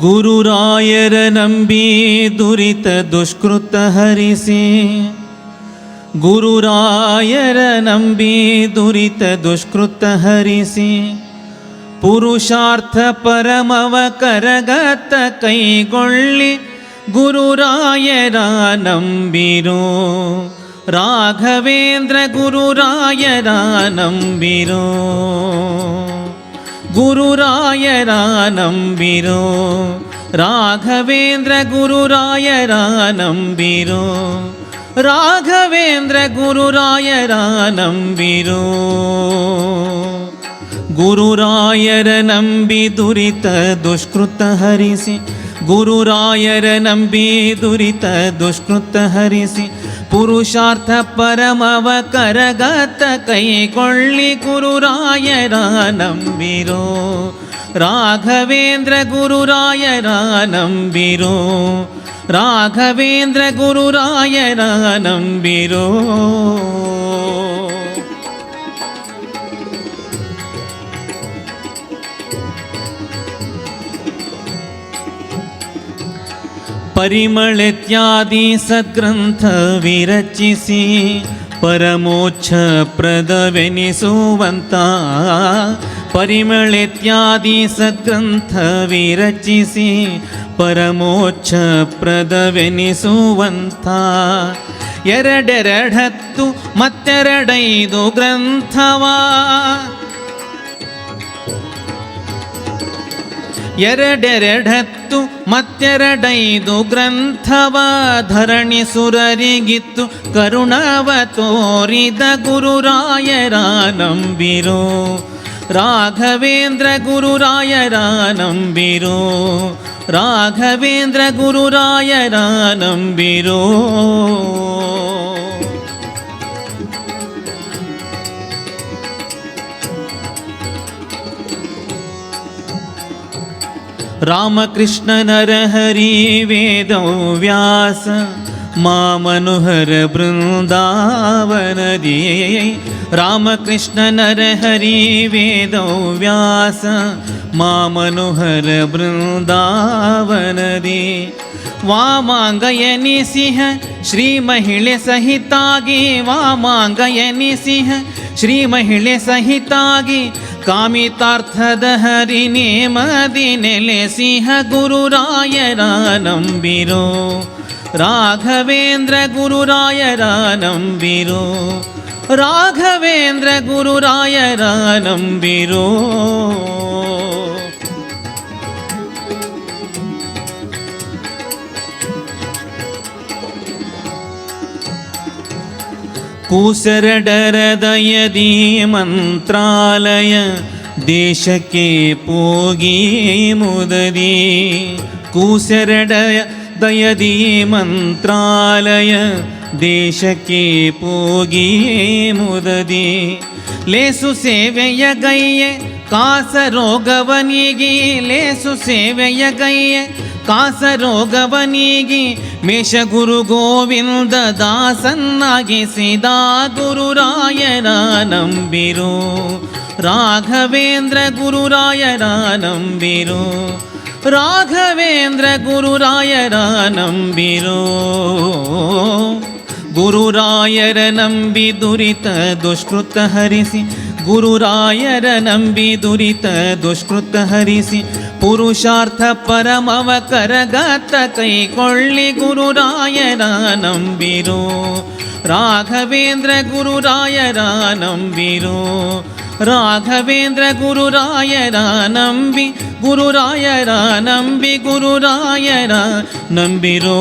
ಗುರುರಾಯರ ನಂಬಿ ದುರಿತ ದುಷ್ಕೃತ ಹರಿಸಿ ಗುರುರಾಯರ ನಂಬಿ ದುರಿತ ದುಷ್ಕೃತ ಹರಿಸಿ, ಪುರುಷಾರ್ಥ ಪರಮವ ಕರಗತ ಕೈಗೊಳ್ಳಿ, ಗುರುರಾಯರ ನಂಬಿರೋ. ರಾಘವೇಂದ್ರ ಗುರುರಾಯರ ನಂಬಿರೋ. ಗುರುರಾಯರ ನಂಬಿರೋ. ರಾಘವೇಂದ್ರ ಗುರುರಾಯರ ನಂಬಿರೋ. ರಾಘವೇಂದ್ರ ಗುರುರಾಯರ ನಂಬಿರೋ ಗುರುರಾಯರ ನಂಬಿ ದುರಿತ ದುಷ್ಕೃತ ಹರಿಸಿ ಗುರುರಾಯರ ನಂಬಿ ದುರಿತ ದುಷ್ಕೃತ ಹರಿಸಿ ಪುರುಷಾರ್ಥ ಪರಮವ ಕರಗತ ಕೈಗೊಳ್ಳಿ ಗುರುರಾಯರ ನಂಬಿರೋ घवेन्द्रगुरुराय राघवेन्द्रगुरुराय रानं परिमल इत्यादि सद्ग्रन्थविरचिसि परमोच्छप्रदविनि सुवन्ता ಪರಿಮಳತ್ಯಾದಿ ಸದ್ಗ್ರಂಥ ವಿರಚಿಸಿ ಪರಮೋಚ್ಛ ಪ್ರದವೆನಿಸುವಂತ ಪರಿಮಳತ್ಯಾದಿ ಸದ್ಗ್ರಂಥ ವಿರಚಿಸಿ ಪರಮೋಚ್ಛ ಪ್ರದವೆನಿಸುವಂಥ ಎರಡೆರಡತ್ತು ಮತ್ತೆರಡೈದು ಗ್ರಂಥವಾ. ಎರಡೆರಡತ್ತು ಮತ್ತೆರಡೈದು ಗ್ರಂಥವ. ಧರಣಿ ಸುರರಿಗಿತ್ತು ಕರುಣವ ತೋರಿದ ಗುರುರಾಯರ ನಂಬಿರೋ राघवेन्द्रगुरुरायरानम्बिरो। राघवेन्द्रगुरुरायरानम्बिरो। रामकृष्णनरहरि वेदो व्यास ವ್ಯಾಸ ಮಾಮನುಹರ ಬೃಂದಾವನದಿ ರಾಮಕೃಷ್ಣನರ ಹರಿ ವೇದ ವ್ಯಾಸ ಮಾಮನುಹರ ಬೃಂದಾವನದಿ. ವಾಮಾಂಗಯನಿಸಿಹ ಶ್ರೀ ಮಹಿಳೆ ಸಹಿತಾಗಿ ವಾಮಾಂಗಯನಿ ಸಿಂಹ ಶ್ರೀ ಮಹಿಳೆ ಸಹಿತಾಗಿ, ಕಾಮಿತಾರ್ಥದ ಹರಿ ನೇಮದಿ ನೆಲೆ ಸಿಂಹ ಗುರುರಾಯರ ನಂಬಿರೋ. ರಾಘವೇಂದ್ರ ಗುರುರಾಯರ ನಂಬಿರೋ ಕೂಸರಡರ ದಯದಿ ಮಂತ್ರಾಲಯ ದೇಶಕ್ಕೆ ಪೋಗಿ ಮುದದಿ ಕೂಸರಡ ದಯದಿ ಮಂತ್ರಾಲಯ, ದೇಶಕ್ಕೆ ಪೋಗಿಯೇ ಮುದದಿ ಲೇಸು ಸೇವೆಯ ಗೈಯೆ, ಕಾಸರೋಗವನಿಗಿ. ಲೇಸು ಸೇವೆಯ ಗೈಯೆ, ಕಾಸರೋಗವನಿಗಿ. ಮೇಷ ಗುರು ಗೋವಿಂದ ದಾಸನ್ನಾಗಿಸಿದ ಗುರುರಾಯರ ನಂಬಿರು. ರಾಘವೇಂದ್ರ ಗುರುರಾಯರ ನಂಬಿರೋ. ರಾಘವೇಂದ್ರ ಗುರುರಾಯರ ನಂಬಿರೋ, ಗುರುರಾಯರ ನಂಬಿ ದುರಿತ ದುಷ್ಕೃತ ಹರಿಸಿ, ಗುರುರಾಯರ ನಂಬಿ ದುರಿತ ದುಷ್ಕೃತ ಹರಿಸಿ, ಪುರುಷಾರ್ಥ ಪರಮವ ಕರಗತ ಕೈಕೊಳ್ಳಿ ಗುರುರಾಯರ ನಂಬಿರೋ, ರಾಘವೇಂದ್ರ ಗುರುರಾಯರ ನಂಬಿರೋ ராகவேந்திர குருராயரா நம்பி குருராயரா நம்பி குருராயரா நம்பிரோ.